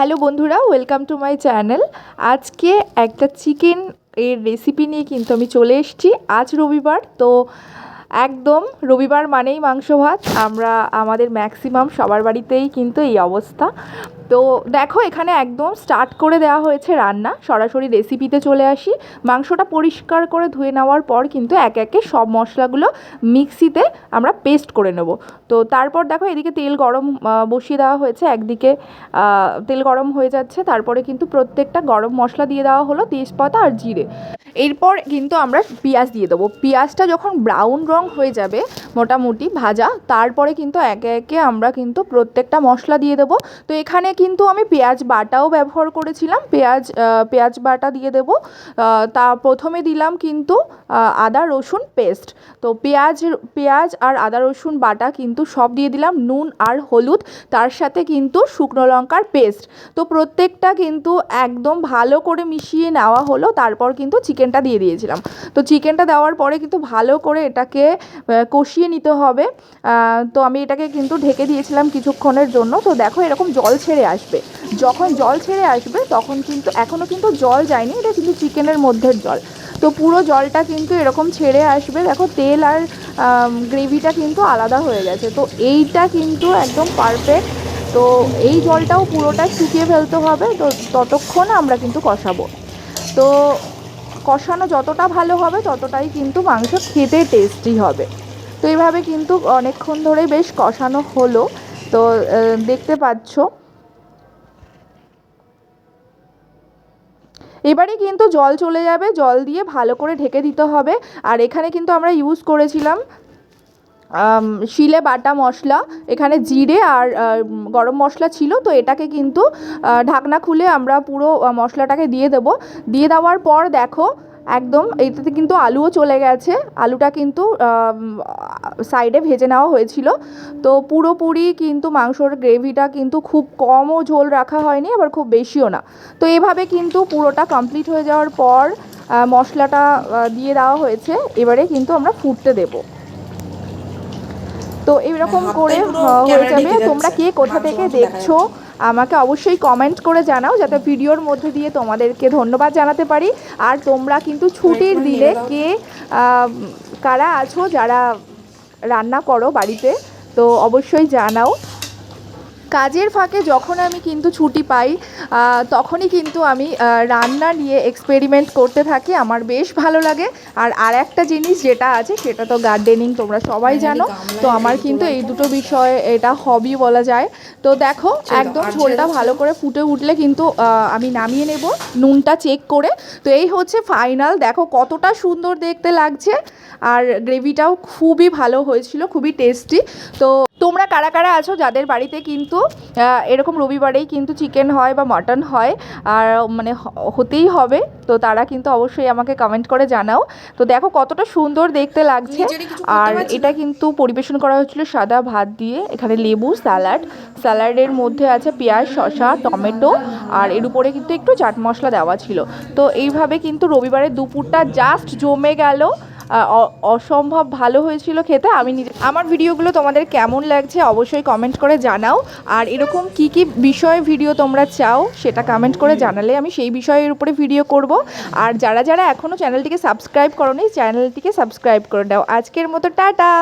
Hello বন্ধুরা, welcome to my channel. আজকে একটা চিকেন এর রেসিপি নিয়ে কিন্তু আমি চলে এসেছি আজ রবিবার। তো একদম রবিবার মানেই মাংস ভাত। আমরা, আমাদের ম্যাক্সিমাম সবার বাড়িতেই কিন্তু এই অবস্থা। তো দেখো, এখানে একদম স্টার্ট করে দেওয়া হয়েছে রান্না। সরাসরি রেসিপিতে চলে আসি। মাংসটা পরিষ্কার করে ধুয়ে নেওয়ার পর কিন্তু একে একে সব মশলাগুলো মিক্সিতে আমরা পেস্ট করে নেব। তো তারপর দেখো, এদিকে তেল গরম বসিয়ে দেওয়া হয়েছে। একদিকে তেল গরম হয়ে যাচ্ছে। তারপরে কিন্তু প্রত্যেকটা গরম মশলা দিয়ে দেওয়া হলো তেজপাতা আর জিরে। এরপর কিন্তু আমরা পেঁয়াজ দিয়ে দেবো। পেঁয়াজটা যখন ব্রাউন রং হয়ে যাবে, মোটামুটি ভাজা, তারপরে কিন্তু একে একে আমরা কিন্তু প্রত্যেকটা মশলা দিয়ে দেবো। তো এখানে কিন্তু আমি পেঁয়াজ বাটাও ব্যবহার করেছিলাম। পেঁয়াজ পেঁয়াজ বাটা দিয়ে দেবো। তা প্রথমে দিলাম কিন্তু আদা, রসুন পেস্ট। তো পেঁয়াজ পেঁয়াজ আর আদা, রসুন বাটা কিন্তু সব দিয়ে দিলাম, নুন আর হলুদ। তার সাথে কিন্তু শুকনো লঙ্কার পেস্ট। তো প্রত্যেকটা কিন্তু একদম ভালো করে মিশিয়ে নেওয়া হলো। তারপর কিন্তু চিকেনটা দিয়ে দিয়েছিলাম। তো চিকেনটা দেওয়ার পরে কিন্তু ভালো করে এটাকে কষিয়ে নিতে হবে। তো আমি এটাকে কিন্তু ঢেকে দিয়েছিলাম কিছুক্ষণের জন্য। তো দেখো এরকম জল ছেড়ে আসবে। যখন জল ছেড়ে আসবে, তখন কিন্তু এখনও কিন্তু জল যায়নি, এটা কিন্তু চিকেনের মধ্যের জল। তো পুরো জলটা কিন্তু এরকম ছেড়ে আসবে, দেখো তেল আর গ্রেভিটা কিন্তু আলাদা হয়ে গেছে। তো এইটা কিন্তু একদম পারফেক্ট তো এই জলটাও পুরোটা শুকিয়ে ফেলতে হবে, তো ততক্ষণ আমরা কিন্তু কষাবো। তো কষানো যতটা ভালো হবে, ততটাই কিন্তু মাংস খেতে টেস্টি হবে। তো এইভাবে কিন্তু অনেকক্ষণ ধরে বেশ কষানো হলো। তো দেখতে পাচ্ছ এবারে কিন্তু জল চলে যাবে, জল দিয়ে ভালো করে ঢেকে দিতে হবে। আর এখানে কিন্তু আমরা ইউজ করেছিলাম শিলে বাটা মশলা, এখানে জিরে আর গরম মশলা ছিল, তো এটাকে কিন্তু ঢাকনা খুলে আমরা পুরো মশলাটাকে দিয়ে দেবো। দিয়ে দেওয়ার পর দেখো একদম এইটাতে কিন্তু আলুও চলে গেছে। আলুটা কিন্তু সাইডে ভেজে নেওয়া হয়েছিল। তো পুরোপুরি কিন্তু মাংসর গ্রেভিটা কিন্তু খুব কমও ঝোল রাখা হয়নি, আবার খুব বেশিও না। তো এভাবে কিন্তু পুরোটা কমপ্লিট হয়ে যাওয়ার পর মশলাটা দিয়ে দেওয়া হয়েছে। এবারে কিন্তু আমরা ফুটতে দেবো। তো এইরকম করে হয়ে যাবে। তোমরা কে কোথা থেকে দেখছ আমাকে অবশ্যই কমেন্ট করে জানাও যাতে ভিডিওর মধ্যে দিয়ে তোমাদেরকে ধন্যবাদ জানাতে পারি। আর তোমরা কিন্তু ছুটির দিলে দিনে কে কারা আছো যারা রান্না করো বাড়িতে তো অবশ্যই জানাও। কাজের ফাঁকে যখন আমি কিন্তু ছুটি পাই তখনই কিন্তু আমি রান্না নিয়ে এক্সপেরিমেন্ট করতে থাকি। আমার বেশ ভালো লাগে। আর আর একটা জিনিস যেটা আছে সেটা তো গার্ডেনিং তোমরা সবাই জানো। তো আমার কিন্তু এই দুটো বিষয়ে এটা হবি বলা যায়। তো দেখো একদম ঝোলটা ভালো করে ফুটে উঠলে কিন্তু আমি নামিয়ে নেব নুনটা চেক করে। তো এই হচ্ছে ফাইনাল দেখো কতটা সুন্দর দেখতে লাগছে। আর গ্রেভিটাও খুবই ভালো হয়েছিল খুবই টেস্টি তো তোমরা কারা কারা আছো? যাদের বাড়িতে কিন্তু এরকম রবিবারেই কিন্তু চিকেন হয় বা মাটন হয় আর মানে হতেই হবে তো তারা কিন্তু অবশ্যই আমাকে কমেন্ট করে জানাও। তো দেখো কতটা সুন্দর দেখতে লাগছে। আর এটা কিন্তু পরিবেশন করা হয়েছিল সাদা ভাত দিয়ে এখানে লেবু স্যালাড স্যালাডের মধ্যে আছে পেঁয়াজ শসা টমেটো আর এর উপরে কিন্তু একটু চাট মশলা দেওয়া ছিল। তো এইভাবে কিন্তু রবিবারের দুপুরটা জাস্ট জমে গেল। অসম্ভব ভালো হয়েছিল খেতে। আমি নিজে আমার ভিডিওগুলো তোমাদের কেমন লাগছে অবশ্যই কমেন্ট করে জানাও। আর এরকম কি কি বিষয়ে ভিডিও তোমরা চাও সেটা কমেন্ট করে জানালে আমি সেই বিষয়ের উপরে ভিডিও করব। আর যারা যারা এখনও চ্যানেলটিকে সাবস্ক্রাইব করো চ্যানেলটিকে সাবস্ক্রাইব করে দাও। আজকের মতো টাটা!